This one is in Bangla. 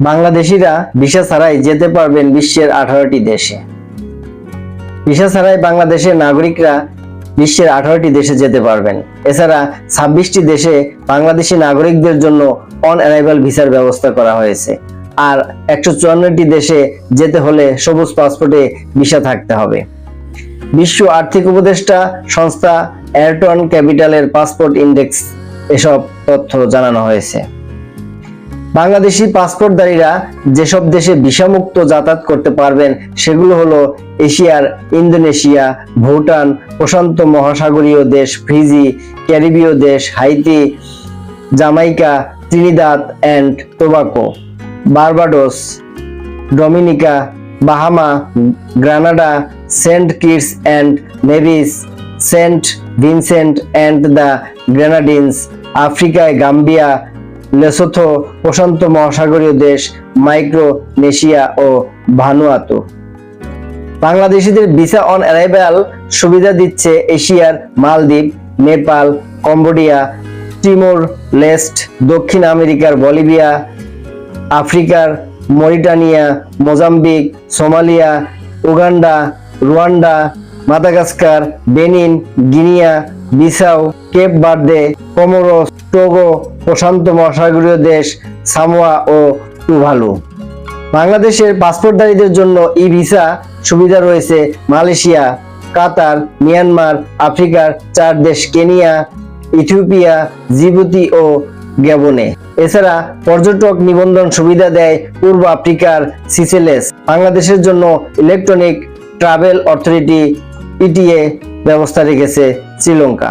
বাংলাদেশিরা ভিসা ছাড়াই যেতে পারবেন বিশ্বের আঠারোটি দেশে। ভিসা ছাড়াই বাংলাদেশের নাগরিকরা বিশ্বের আঠারোটি দেশে যেতে পারবেন। এছাড়া ছাব্বিশটি দেশে বাংলাদেশি নাগরিকদের জন্য অন অ্যারাইভাল ভিসার ব্যবস্থা করা হয়েছে। আর একশো চুয়ান্নটি দেশে যেতে হলে সবুজ পাসপোর্টে ভিসা থাকতে হবে। বিশ্ব আর্থিক উপদেষ্টা সংস্থা এয়ারটন ক্যাপিটালের পাসপোর্ট ইন্ডেক্স এসব তথ্য জানানো হয়েছে। বাংলাদেশি পাসপোর্টধারীরা যেসব দেশে ভিসামুক্ত যাতায়াত করতে পারবেন, সেগুলো হলো এশিয়ার ইন্দোনেশিয়া, ভুটান, প্রশান্ত মহাসাগরীয় দেশ ফিজি, ক্যারিবীয় দেশ Haiti, Jamaica, Trinidad and Tobago, Barbados, Dominica, Bahama, Grenada, Saint Kitts and Nevis Saint Vincent and the Grenadines, আফ্রিকায় গাম্বিয়া লেসোথো প্রশান্ত মহাসাগরীয় দেশ, মাইক্রোনেশিয়া ও ভানুয়াতু। বাংলাদেশিদের ভিসা অন অ্যারাইভাল সুবিধা দিচ্ছে এশিয়ার মালদ্বীপ, নেপাল, কম্বোডিয়া তিমোর লেস্ট দক্ষিণ আমেরিকার বলিভিয়া, আফ্রিকার Mauritania, Mozambique, Somalia, Uganda, Rwanda Madagascar, Benin, Guinea Bissau Cape Verde, Comoros, Togo, প্রশান্ত মহাসাগরীয় দেশ, সামোয়া ও টুভালু বাংলাদেশের পাসপোর্টধারীদের জন্য ই ভিসা সুবিধা রয়েছে মালয়েশিয়া, কাতার, মিয়ানমার, আফ্রিকার চার দেশ কেনিয়া, ইথিওপিয়া, জিবুতি ও গ্যাবনে এছাড়া পর্যটক নিবন্ধন সুবিধা দেয় পূর্ব আফ্রিকার সিসেলেস। বাংলাদেশের জন্য ইলেকট্রনিক ট্রাভেল অথরিটি ইটিএ ব্যবস্থা রেখেছে শ্রীলঙ্কা।